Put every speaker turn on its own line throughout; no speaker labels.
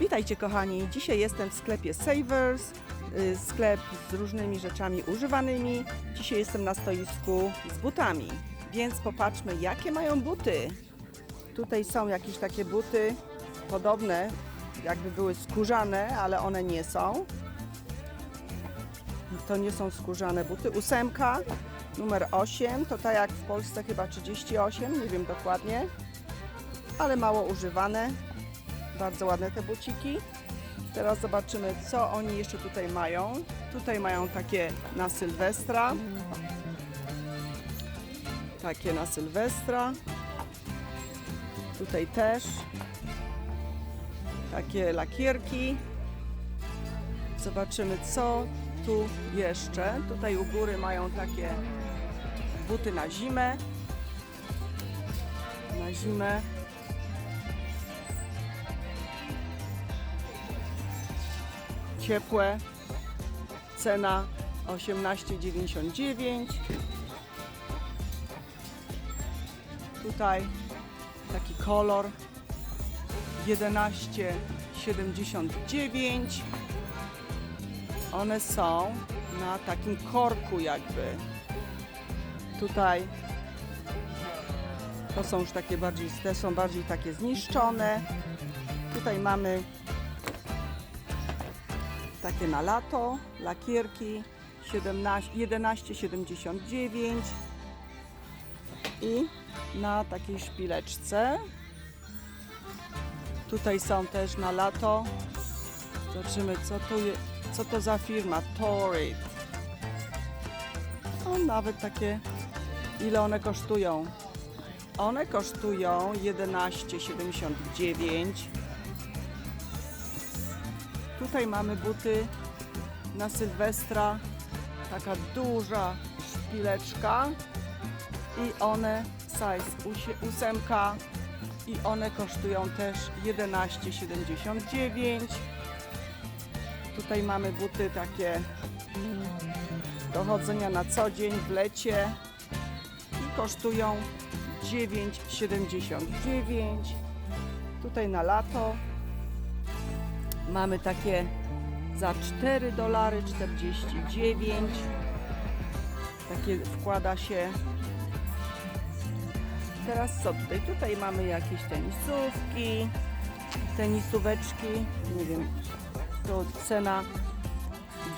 Witajcie kochani, dzisiaj jestem w sklepie Savers, y, sklep z różnymi rzeczami używanymi. Dzisiaj jestem na stoisku z butami, więc popatrzmy jakie mają buty. Tutaj są jakieś takie buty podobne, jakby były skórzane, ale one nie są. To nie są skórzane buty. Ósemka, numer 8, to tak jak w Polsce chyba 38, nie wiem dokładnie, ale mało używane. Bardzo ładne te buciki. Teraz zobaczymy, co oni jeszcze tutaj mają. Tutaj mają takie na Sylwestra. Takie na Sylwestra. Tutaj też. Takie lakierki. Zobaczymy, co tu jeszcze. Tutaj u góry mają takie buty na zimę. Na zimę. Ciepłe. Cena 18,99. Tutaj taki kolor 11,79. One są na takim korku jakby. Tutaj to są już takie bardziej, te są bardziej takie zniszczone. Tutaj mamy takie na lato, lakierki 17 11,79 i na takiej szpileczce. Tutaj są też na lato. Zobaczymy co tu je, co to za firma Torrid. O, nawet takie ile one kosztują. One kosztują 11,79 Tutaj mamy buty na Sylwestra. Taka duża szpileczka. I one size usie- ósemka. I one kosztują też 11,79. Tutaj mamy buty takie do chodzenia na co dzień w lecie. I kosztują 9,79. Tutaj na lato Mamy takie za 4 dolary 49. Takie wkłada się. Teraz co tutaj? Tutaj mamy jakieś tenisówki, tenisóweczki. Nie wiem, to cena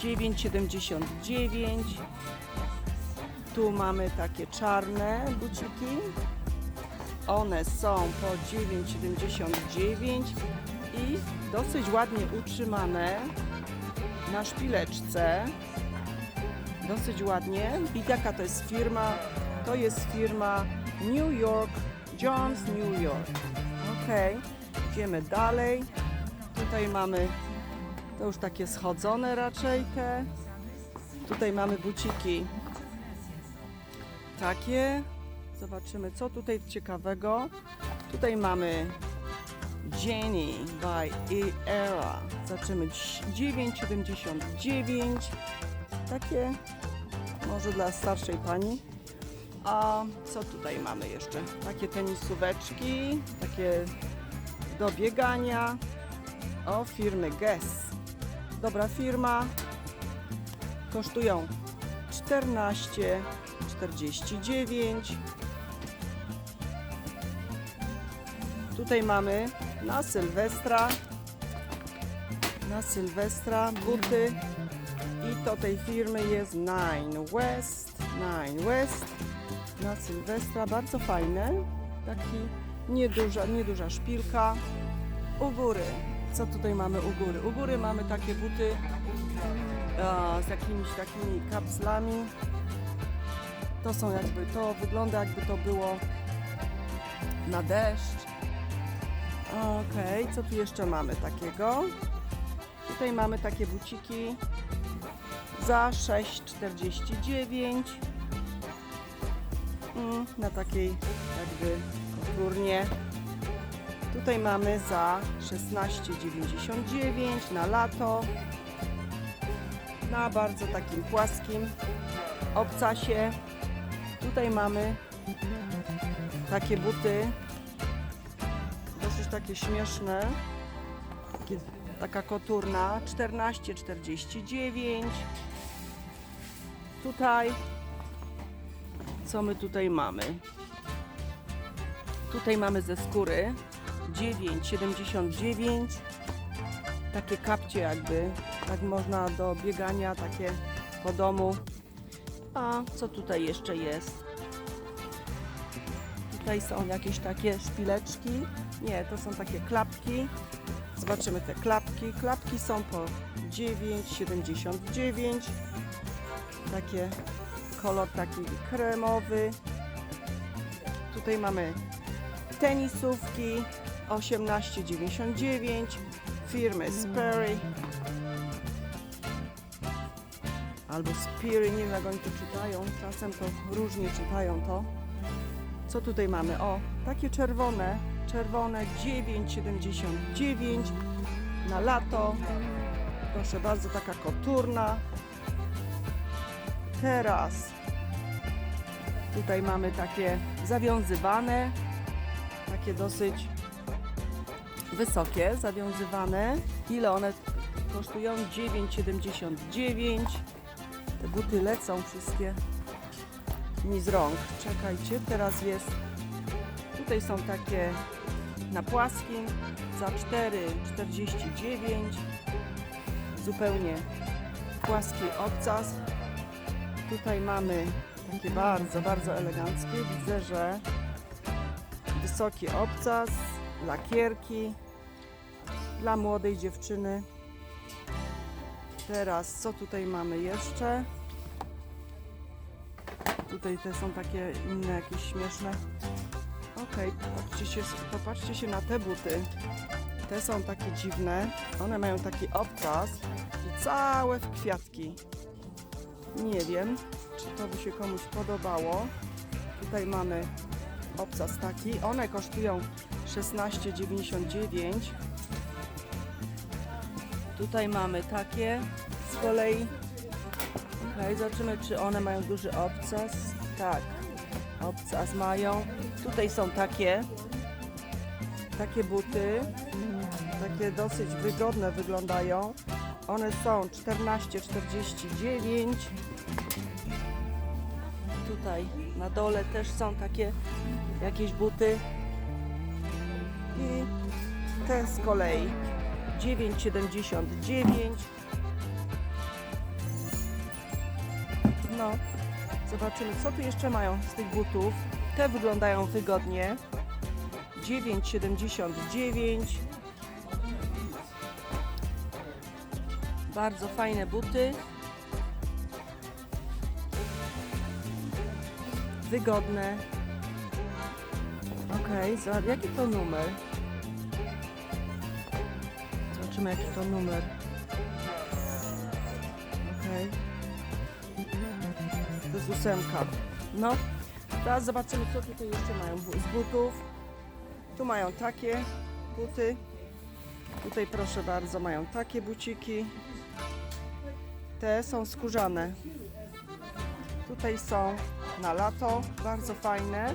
9,79. Tu mamy takie czarne buciki. One są po 9,79 i dosyć ładnie utrzymane na szpileczce. Dosyć ładnie. I jaka to jest firma? To jest firma New York, Jones New York. Ok, idziemy dalej. Tutaj mamy to już takie schodzone raczej te. Tutaj mamy buciki takie. Zobaczymy co tutaj ciekawego. Tutaj mamy Jenny by Era. Zobaczymy 9,79. Takie może dla starszej pani. A co tutaj mamy jeszcze? Takie tenisóweczki, takie do biegania. O, firmy Guess. Dobra firma. Kosztują 14,49. Tutaj mamy na Sylwestra. Na Sylwestra buty. I to tej firmy jest Nine West. Nine West. Na Sylwestra bardzo fajne. Taki nieduża, nieduża szpilka. U góry. Co tutaj mamy u góry? U góry mamy takie buty z jakimiś takimi kapslami. To są jakby, to wygląda jakby to było na deszcz. Okej, co tu jeszcze mamy takiego? Tutaj mamy takie buciki za 6,49 mm, na takiej jakby górnie. Tutaj mamy za 16,99 na lato. Na bardzo takim płaskim obcasie. Tutaj mamy takie buty takie śmieszne. Taka koturna 14,49. Tutaj, co my tutaj mamy? Tutaj mamy ze skóry 9,79. Takie kapcie jakby, tak można do biegania, takie po domu. A co tutaj jeszcze jest? Tutaj są jakieś takie szpileczki. Nie, to są takie klapki. Zobaczymy te klapki. Klapki są po 9,79. Takie kolor taki kremowy. Tutaj mamy tenisówki 18,99 firmy Sperry albo Spiry, nie wiem jak oni to czytają, czasem to różnie czytają to. Co tutaj mamy? O, takie czerwone, czerwone 9,79 na lato. Proszę bardzo, taka koturna. Teraz tutaj mamy takie zawiązywane, takie dosyć wysokie, zawiązywane. Ile one kosztują? 9,79. Te buty lecą wszystkie mi z rąk. Czekajcie, teraz jest. Tutaj są takie na płaskim za 4,49. Zupełnie płaski obcas. Tutaj mamy takie bardzo, bardzo eleganckie. Widzę, że wysoki obcas, lakierki dla młodej dziewczyny. Teraz co tutaj mamy jeszcze? Tutaj te są takie inne, jakieś śmieszne. Okej, popatrzcie, się, popatrzcie się na te buty. Te są takie dziwne. One mają taki obcas i całe w kwiatki. Nie wiem, czy to by się komuś podobało. Tutaj mamy obcas taki. One kosztują 16,99. Tutaj mamy takie z kolei. Okej, zobaczymy, czy one mają duży obcas. Tak, obcas mają. Tutaj są takie, takie buty. Takie dosyć wygodne wyglądają. One są 14,49. Tutaj na dole też są takie jakieś buty. I te z kolei 9,79. No, zobaczymy, co tu jeszcze mają z tych butów. Te wyglądają wygodnie. 9,79. Bardzo fajne buty. Wygodne. Okej, okay, jaki to numer? Zobaczymy jaki to numer. Jest ósemka. No, teraz zobaczymy co tutaj jeszcze mają z butów. Tu mają takie buty. Tutaj proszę bardzo mają takie buciki. Te są skórzane. Tutaj są na lato, bardzo fajne.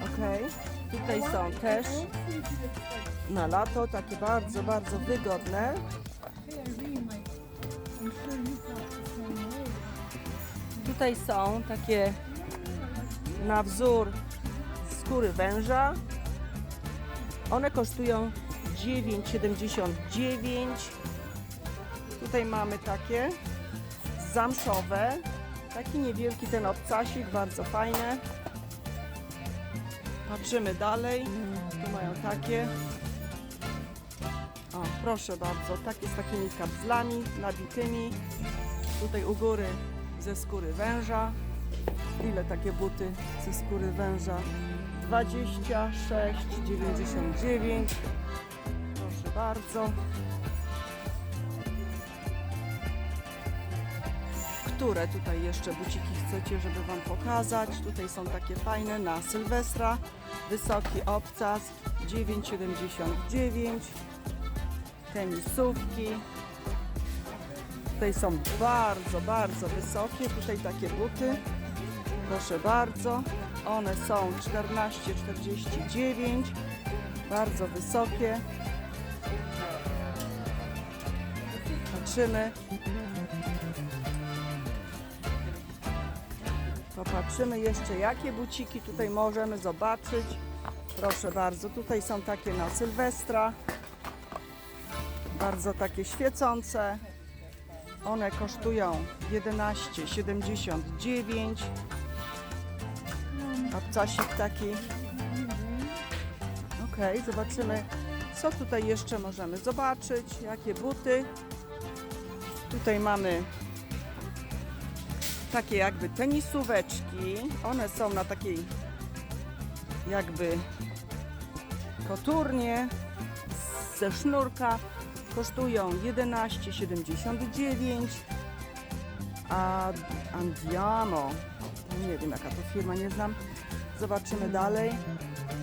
Ok. Tutaj są też na lato, takie bardzo, bardzo wygodne. Tutaj są takie na wzór skóry węża. One kosztują 9,79. Tutaj mamy takie zamszowe. Taki niewielki ten obcasik, bardzo fajne. Patrzymy dalej. Tu mają takie. O, proszę bardzo, takie z takimi kapslami nabitymi. Tutaj u góry ze skóry węża. Ile takie buty ze skóry węża? 26,99. Proszę bardzo. Które tutaj jeszcze buciki chcecie, żeby Wam pokazać? Tutaj są takie fajne na Sylwestra. Wysoki obcas 9,79. Tenisówki. Tutaj są bardzo, bardzo wysokie. Tutaj takie buty. Proszę bardzo. One są 14,49. Bardzo wysokie. Popatrzymy. Popatrzymy jeszcze, jakie buciki tutaj możemy zobaczyć. Proszę bardzo, tutaj są takie na Sylwestra. Bardzo takie świecące. One kosztują 11,79. Obcasik taki. Ok, zobaczymy, co tutaj jeszcze możemy zobaczyć. Jakie buty. Tutaj mamy takie jakby tenisóweczki. One są na takiej jakby koturnie ze sznurka. Kosztują 11,79. A Andiamo, nie wiem jaka to firma, nie znam. Zobaczymy dalej.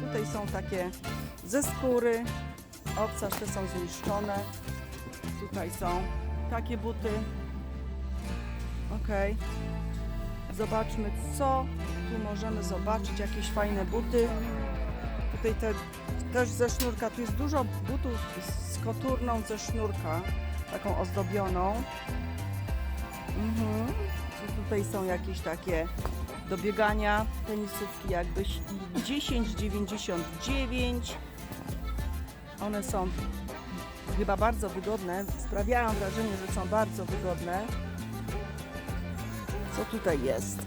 Tutaj są takie ze skóry. Obcaż te są zniszczone. Tutaj są takie buty. Ok. Zobaczmy, co tu możemy zobaczyć. Jakieś fajne buty. Tutaj te, też ze sznurka. Tu jest dużo butów z koturną ze sznurka. Taką ozdobioną. Mhm. Tu Tutaj są jakieś takie do biegania tenisówki jakby 10,99 one są chyba bardzo wygodne sprawiają wrażenie, że są bardzo wygodne co tutaj jest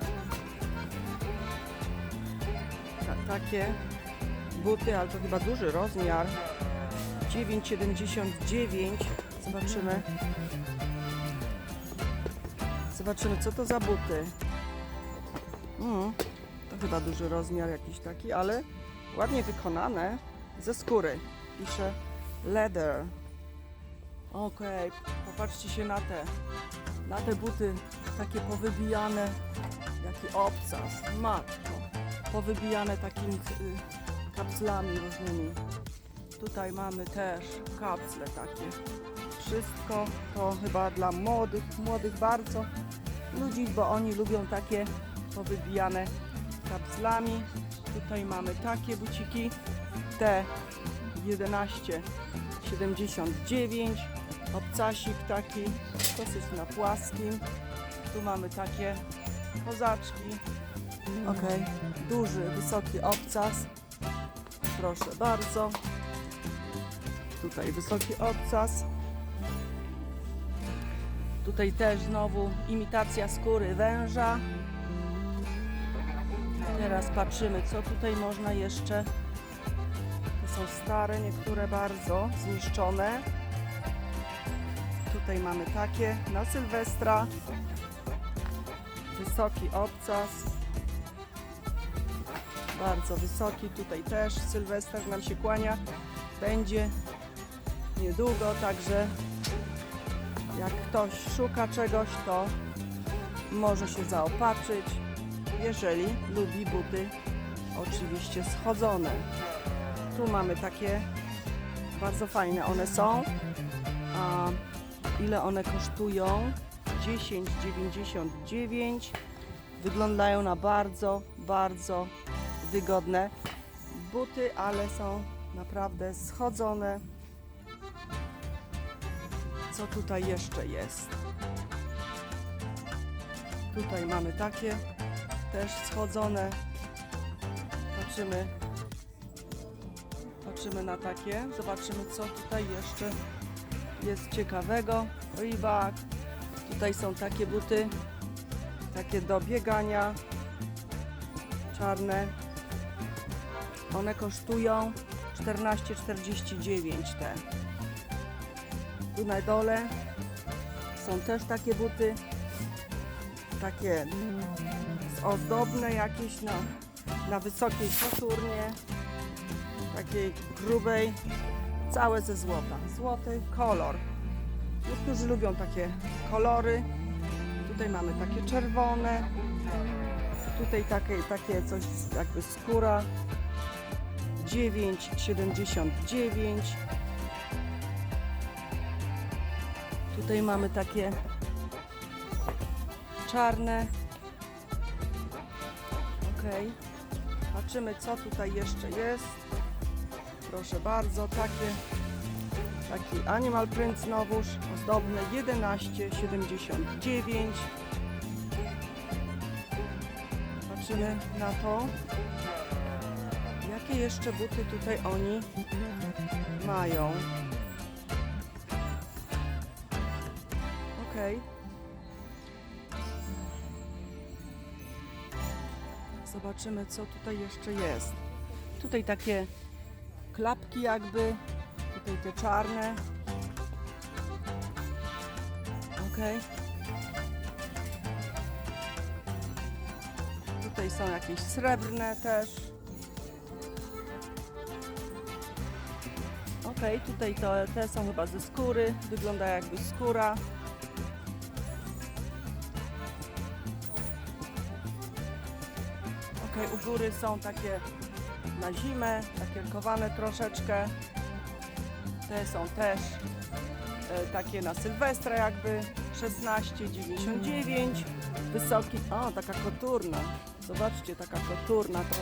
Ta, takie buty, ale to chyba duży rozmiar 9,79 zobaczymy Zobaczymy, co to za buty. Mm, to chyba duży rozmiar jakiś taki, ale ładnie wykonane ze skóry. Pisze leather. Okej, popatrzcie się na te, na te buty, takie powybijane, jaki obcas, matko, powybijane takimi y, kapslami różnymi. Tutaj mamy też kapsle takie. Wszystko to chyba dla młodych, młodych bardzo ludzi, bo oni lubią takie powybijane kapslami. Tutaj mamy takie buciki, te 11,79, obcasik taki, dosyć na płaskim. Tu mamy takie kozaczki. Ok, duży, wysoki obcas. Proszę bardzo. Tutaj wysoki obcas. Tutaj też znowu imitacja skóry węża. Teraz patrzymy, co tutaj można jeszcze. To są stare, niektóre bardzo zniszczone. Tutaj mamy takie na Sylwestra. Wysoki obcas. Bardzo wysoki. Tutaj też Sylwester nam się kłania. Będzie niedługo, także jak ktoś szuka czegoś, to może się zaopatrzyć, jeżeli lubi buty oczywiście schodzone. Tu mamy takie bardzo fajne one są. A ile one kosztują? 10,99. Wyglądają na bardzo, bardzo wygodne buty, ale są naprawdę schodzone. Co tutaj jeszcze jest? Tutaj mamy takie też schodzone. Patrzymy. Patrzymy na takie. Zobaczymy co tutaj jeszcze jest ciekawego. Reebok. Tutaj są takie buty. Takie do biegania. Czarne. One kosztują 14,49 te. Tu na dole są też takie buty, takie ozdobne jakieś na, na wysokiej koturnie, takiej grubej, całe ze złota. Złoty kolor. Niektórzy lubią takie kolory. Tutaj mamy takie czerwone. Tutaj takie, takie coś jakby skóra. 9,79 Tutaj mamy takie czarne. Ok. Patrzymy, co tutaj jeszcze jest. Proszę bardzo, takie Taki animal print znowuż, ozdobny 11,79. Patrzymy na to. Jakie jeszcze buty tutaj oni mają? Okej. Zobaczymy, co tutaj jeszcze jest. Tutaj takie klapki jakby, tutaj te czarne. Okej. Tutaj są jakieś srebrne też. Okej, tutaj to, te są chyba ze skóry, wygląda jakby skóra. Okej, u góry są takie na zimę, lakierkowane troszeczkę. Te są też e, takie na Sylwestra jakby 16,99. Wysoki, o taka koturna. Zobaczcie, taka koturna, to,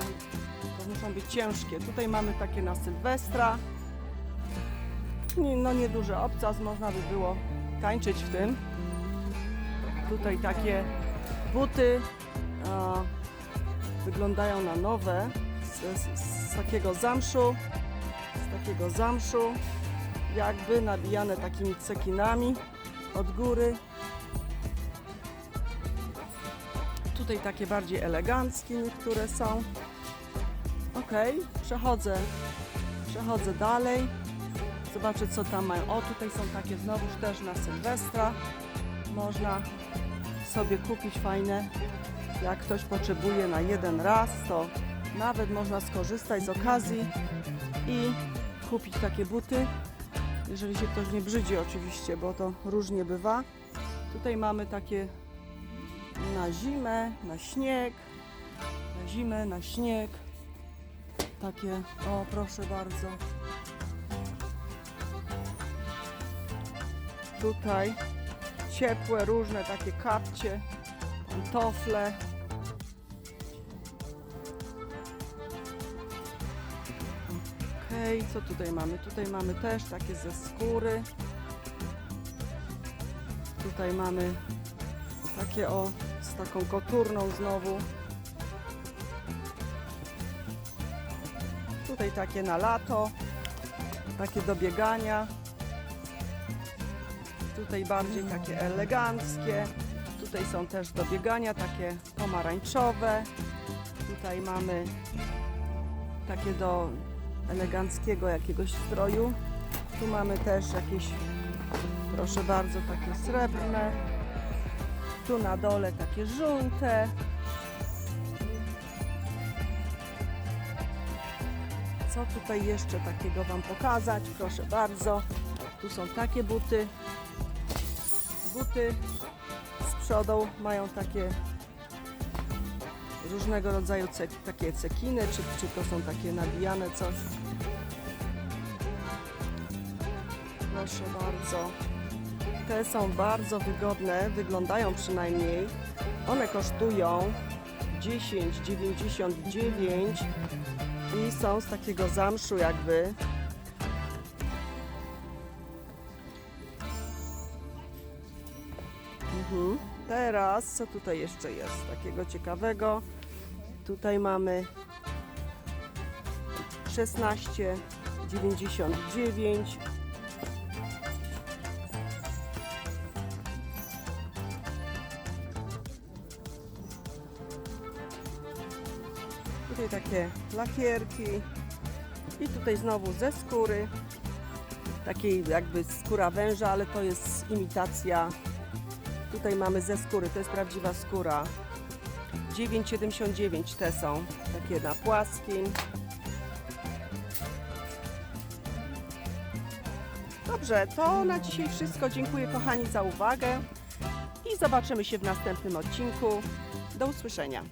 to muszą być ciężkie. Tutaj mamy takie na Sylwestra. Nie, no nieduży obcas, można by było tańczyć w tym. Tutaj takie buty a, wyglądają na nowe z, z, z takiego zamszu, z takiego zamszu, jakby nabijane takimi cekinami od góry. Tutaj takie bardziej eleganckie niektóre są. Ok, przechodzę, przechodzę dalej. Zobaczę co tam mają. O, tutaj są takie znowuż też na Sylwestra. Można sobie kupić fajne, jak ktoś potrzebuje na jeden raz, to nawet można skorzystać z okazji i kupić takie buty. Jeżeli się ktoś nie brzydzi oczywiście, bo to różnie bywa. Tutaj mamy takie na zimę, na śnieg, na zimę, na śnieg. Takie, o proszę bardzo. Tutaj ciepłe, różne takie kapcie, pantofle. Okej, co tutaj mamy? Tutaj mamy też takie ze skóry. Tutaj mamy takie o, z taką koturną znowu. Tutaj takie na lato, takie do biegania. Tutaj bardziej takie eleganckie. Tutaj są też do biegania, takie pomarańczowe. Tutaj mamy takie do eleganckiego jakiegoś stroju. Tu mamy też jakieś, proszę bardzo, takie srebrne. Tu na dole takie żółte. Co tutaj jeszcze takiego Wam pokazać? Proszę bardzo. Tu są takie buty. Buty z przodu mają takie różnego rodzaju cek, takie cekiny, czy, czy to są takie nabijane coś. Proszę bardzo. Te są bardzo wygodne, wyglądają przynajmniej. One kosztują 10,99 i są z takiego zamszu jakby. Teraz, co tutaj jeszcze jest takiego ciekawego? Tutaj mamy 16,99. Tutaj takie lakierki. I tutaj znowu ze skóry. Takiej jakby skóra węża, ale to jest imitacja Tutaj mamy ze skóry, to jest prawdziwa skóra. 9,79 te są, takie na płaskim. Dobrze, to na dzisiaj wszystko. Dziękuję kochani za uwagę i zobaczymy się w następnym odcinku. Do usłyszenia.